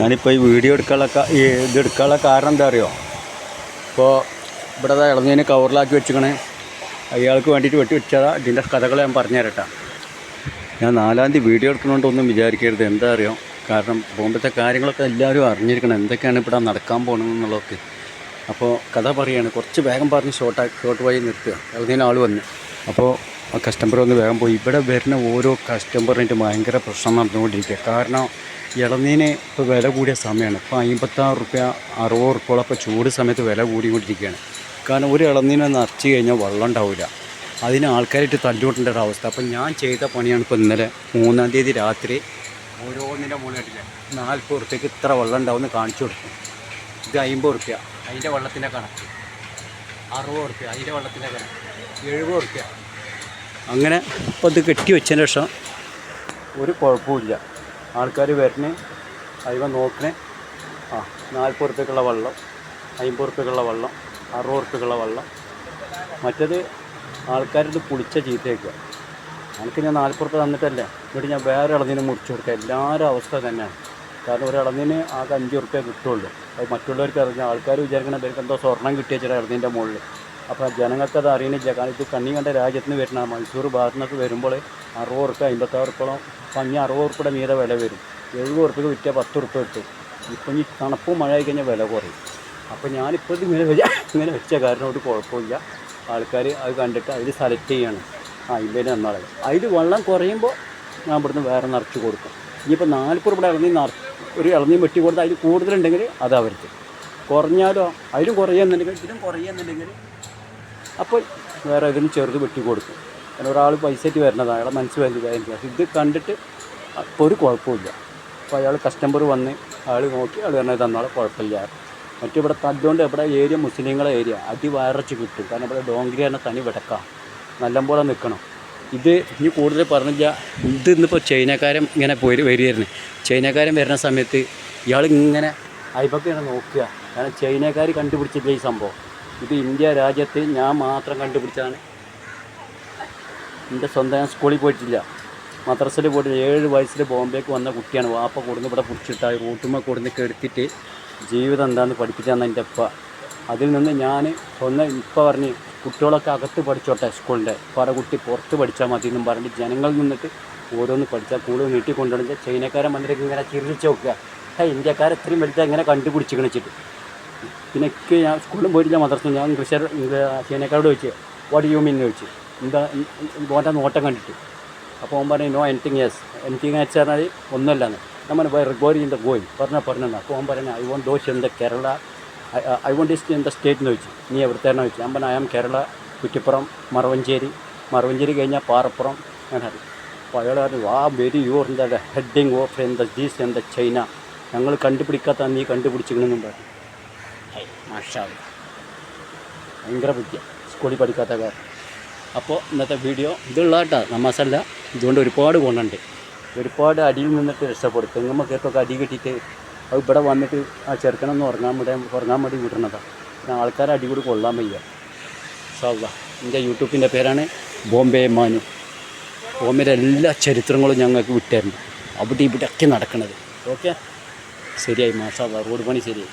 ഞാനിപ്പോൾ ഈ വീഡിയോ എടുക്കാനുള്ള ഈ ഇത് എടുക്കാനുള്ള കാരണം എന്താ അറിയോ? ഇപ്പോൾ ഇവിടെ ഇളനീന് കവറിലാക്കി വെച്ചിക്കണേ അയാൾക്ക് വേണ്ടിയിട്ട് വെട്ടി വെച്ചതാ ഇതിന്റെ കഥകൾ ഞാൻ പറഞ്ഞു തരട്ടെ ഞാൻ നാലാം തീയതി വീഡിയോ എടുക്കണോണ്ടൊന്നും വിചാരിക്കരുത്. എന്താ അറിയോ? കാരണം പോകുമ്പോഴത്തെ കാര്യങ്ങളൊക്കെ എല്ലാവരും അറിഞ്ഞിരിക്കണം. എന്തൊക്കെയാണ് ഇവിടെ നടക്കാൻ പോകണമെന്നുള്ളതൊക്കെ അപ്പോൾ കഥ പറയാണ്. കുറച്ച് വേഗം പറഞ്ഞ് ഷോർട്ടാക്കി ഷോർട്ട് വഴി നിർത്തുക. അതിന് ആൾ വന്ന്. അപ്പോൾ ആ കസ്റ്റമർ ഒന്ന് വേഗം പോയി. ഇവിടെ വരുന്ന ഓരോ കസ്റ്റമറിന്റെ ഭയങ്കര പ്രശ്നം നടന്നുകൊണ്ടിരിക്കുക. കാരണം ഇളനീന് ഇപ്പോൾ വില കൂടിയ സമയമാണ് ഇപ്പോൾ അമ്പത്താറ് റുപ്യ അറുപത് റുപ്യോളം ഇപ്പോൾ ചൂട് സമയത്ത് വില കൂടിക്കൊണ്ടിരിക്കുകയാണ്. കാരണം ഒരു ഇളനീനെ നിറച്ച് കഴിഞ്ഞാൽ വെള്ളം ഉണ്ടാവില്ല. അതിന് ആൾക്കാരായിട്ട് തല്ലുകൊണ്ടേണ്ട ഒരു അവസ്ഥ. അപ്പം ഞാൻ ചെയ്ത പണിയാണ് ഇപ്പോൾ ഇന്നലെ മൂന്നാം തീയതി രാത്രി ഓരോന്നിന്റെ മുകളിലിട്ടില്ല നാൽപ്പത് റുപ്യക്ക് ഇത്ര വെള്ളം ഉണ്ടാവും എന്ന് കാണിച്ചു കൊടുക്കും ഇത് അമ്പത് റുപ്യ. അതിന്റെ വെള്ളത്തിന്റെ കണക്ക്. അറുപത് റുപ്യ. അതിന്റെ വെള്ളത്തിന്റെ കണക്ക്. എഴുപത് റുപ്യ. അങ്ങനെ ഇപ്പോൾ ഇത് കെട്ടി വെച്ചതിന് ശേഷം ഒരു കുഴപ്പമില്ല ആൾക്കാർ വരണേ അയവ നോക്കണേ. ആ നാൽപ്പത് റുപ്യക്കുള്ള വെള്ളം അമ്പത് റുപ്യക്കുള്ള വെള്ളം അറുപത് റുപ്യക്കുള്ള വെള്ളം. മറ്റത് ആൾക്കാരിത് പുളിച്ച ചീത്തയൊക്കെ എനിക്ക് ഞാൻ നാൽപ്പത് റുപ്യ തന്നിട്ടല്ലേ? എന്നിട്ട് ഞാൻ വേറെ ഇളനീന് മുറിച്ച് കൊടുക്കുക. എല്ലാവരും അവസ്ഥ തന്നെയാണ്. കാരണം ഒരു ഇളനീന് ആകെ അഞ്ച് റുപ്യ കിട്ടുള്ളൂ. അത് മറ്റുള്ളവർക്ക് അറിഞ്ഞാൽ ആൾക്കാർ വിചാരിക്കണ പേർക്ക് എന്തോ സ്വർണം കിട്ടിയ ചില ഇളനീന്റെ മുകളിൽ അപ്പോൾ ജനങ്ങൾക്ക് അത് അറിയണില്ല. കാരണം ഇത് കണ്ണി കണ്ട രാജ്യത്ത് നിന്ന് വരുന്ന മൈസൂർ ഭാഗത്തു നിന്നൊക്കെ വരുമ്പോൾ അറുപത് റുപ്യ അമ്പത്താറ് ഉറുപ്പോളം പഞ്ഞ അറുപത് ഉറുപ്പിയുടെ മീതെ വില വരും. എഴുപത് റുപ്യക്ക് വിറ്റാൽ പത്ത് റുപ്യ കിട്ടും. ഇപ്പം ഈ തണുപ്പും മഴ ആയി കഴിഞ്ഞാൽ വില കുറയും. അപ്പോൾ ഞാനിപ്പോൾ ഇത് ഇങ്ങനെ ഇങ്ങനെ വെച്ച കാരണം ഒരു കുഴപ്പമില്ല. ആൾക്കാർ അത് കണ്ടിട്ട് അതിൽ സെലക്ട് ചെയ്യണം. ആ ഇമ്പേനെ നന്നാളെ അതിൽ വെള്ളം കുറയുമ്പോൾ ഞാൻ ഇവിടുന്ന് വേറെ നിറച്ച് കൊടുക്കും. ഇനിയിപ്പോൾ നാൽപ്പത് രൂപയുടെ ഇളനീ നിറ ഒരു ഇളനീം വെട്ടി കൊടുത്താൽ അതിൽ കൂടുതലുണ്ടെങ്കിൽ അത് അവർക്ക്. കുറഞ്ഞാലോ? അതിലും കുറയുന്നുണ്ടെങ്കിൽ ഇതിലും കുറയുന്നുണ്ടെങ്കിൽ അപ്പോൾ വേറെ ഇതിന് ചെറുത് വെട്ടി കൊടുക്കും. കാരണം ഒരാൾ പൈസ ആയിട്ട് വരുന്നതാണ് അയാളെ മനസ്സ് വരുന്നതായിരിക്കും പക്ഷേ ഇത് കണ്ടിട്ട് അപ്പോൾ ഒരു കുഴപ്പമില്ല അപ്പോൾ അയാൾ കസ്റ്റമർ വന്ന് അയാൾ നോക്കി അയാൾ പറഞ്ഞത് തന്നാളെ കുഴപ്പമില്ല. മറ്റിവിടെ തല്ലുകൊണ്ട് ഇവിടെ ഏരിയ മുസ്ലിങ്ങളെ ഏരിയ അടി വയറച്ച് കിട്ടും. കാരണം ഇവിടെ ഡോങ്കിരി തന്നെ തനി വിടക്കാം. നല്ലപോലെ നിൽക്കണം ഇത് ഇനി കൂടുതൽ പറഞ്ഞില്ല. ഇത് ഇന്നിപ്പോൾ ചൈനക്കാരൻ ഇങ്ങനെ പോയി വരികയായിരുന്നു. ചൈനക്കാരൻ വരുന്ന സമയത്ത് ഇയാൾ ഇങ്ങനെ അയപ്പൊക്കെ നോക്കുക. കാരണം ചൈനക്കാർ കണ്ടുപിടിച്ചില്ല ഈ സംഭവം. ഇത് ഇന്ത്യ രാജ്യത്ത് ഞാൻ മാത്രം കണ്ടുപിടിച്ചാണ് എന്റെ സ്വന്തം ഞാൻ സ്കൂളിൽ പോയിട്ടില്ല. മദ്രസയിൽ പോയിട്ട് ഏഴ് വയസ്സിൽ ബോംബേക്ക് വന്ന കുട്ടിയാണ്. വാപ്പ കൊടുന്ന് ഇവിടെ പിടിച്ചിട്ടായി റൂട്ടുമ്മ കൊടുന്ന് കെടുത്തിട്ട് ജീവിതം എന്താണെന്ന് പഠിപ്പിച്ചാണ് എന്റെ അപ്പ അതിൽ നിന്ന് ഞാൻ ഒന്ന് ഇപ്പം പറഞ്ഞ് കുട്ടികളൊക്കെ അകത്ത് പഠിച്ചോട്ടെ സ്കൂളിന്റെ. പല കുട്ടി പുറത്ത് പഠിച്ചാൽ മതി എന്നും പറഞ്ഞിട്ട് ജനങ്ങളിൽ നിന്നിട്ട് ഓരോന്ന് പഠിച്ചാൽ കൂടുതൽ നീട്ടി കൊണ്ടുവന്നിട്ട് ചൈനക്കാരൻ വന്നിട്ട് ഇങ്ങനെ ചിരിച്ച് നോക്കുക. ഇന്ത്യക്കാരെ ഇത്രയും വലുതാ ഇങ്ങനെ കണ്ടുപിടിച്ച് കളിച്ചിട്ട് പിന്നെ എനിക്ക് ഞാൻ സ്കൂളിലും പോയിട്ടില്ല മദ്രസ ഞാൻ ഇംഗ്ലീഷ് ചൈനക്കാരോട് ചോദിച്ചു വാട്ട് യു മീൻ ചോദിച്ചു. എന്താ ഓന്റെ നോട്ടം കണ്ടിട്ട്. അപ്പോൾ അവൻ പറഞ്ഞു നോ എനിത്തിങ് യെസ് എനിത്തിങ് വെച്ച് പറഞ്ഞാൽ ഒന്നുമല്ലാന്ന്. നമ്മൾ ഗോരി ഇൻ ദ ഗോയിങ് പറഞ്ഞാൽ പറഞ്ഞു അപ്പോൾ അവൻ പറഞ്ഞു I want those in the Kerala I want east in the state എന്ന് ചോദിച്ചു. നീ എവിടുത്തേന്ന് ചോദിച്ചു. ഞാൻ പറഞ്ഞു ഐ ആം കേരള കുറ്റിപ്പുറം മറവഞ്ചേരി മറവഞ്ചേരി കഴിഞ്ഞാൽ പാറപ്പുറം. അങ്ങനെ അപ്പോൾ അയാൾ പറഞ്ഞു ആ very your in the heading of in the these in the China ഞങ്ങൾ കണ്ടുപിടിക്കാത്ത നീ കണ്ടുപിടിച്ചിരിക്കണമെന്നും പറഞ്ഞു. ഹൈ, മാഷാ. അല്ലാ. ഭയങ്കര ബുദ്ധിയ സ്കൂളിൽ പഠിക്കാത്ത കാരണം അപ്പോൾ ഇന്നത്തെ വീഡിയോ ഇതുള്ള കേട്ടോ. നമാസല്ല ഇതുകൊണ്ട് ഒരുപാട് ഗുണമുണ്ട്. ഒരുപാട് അടിയിൽ നിന്നിട്ട് രക്ഷപ്പെടും തെങ്ങുമ്പോൾ കേൾക്കൊക്കെ അടി കെട്ടിയിട്ട് അത് ഇവിടെ വന്നിട്ട് ആ ചെറുക്കനൊന്ന് ഉറങ്ങാൻ വേണ്ടി ഉറങ്ങാൻ വേണ്ടി വിടണതാണ് ആൾക്കാരെ അടി കൂടി കൊള്ളാൻ വയ്യ. സാവ എന്റെ യൂട്യൂബിന്റെ പേരാണ് ബോംബെ മാനു. ബോംബെയുടെ എല്ലാ ചരിത്രങ്ങളും ഞങ്ങൾക്ക് വിട്ടായിരുന്നു അവിടെ ഇവിടെയൊക്കെ നടക്കുന്നത് ഓക്കെ? ശരിയായി മാഷാ റോഡ് പണി ശരിയായി.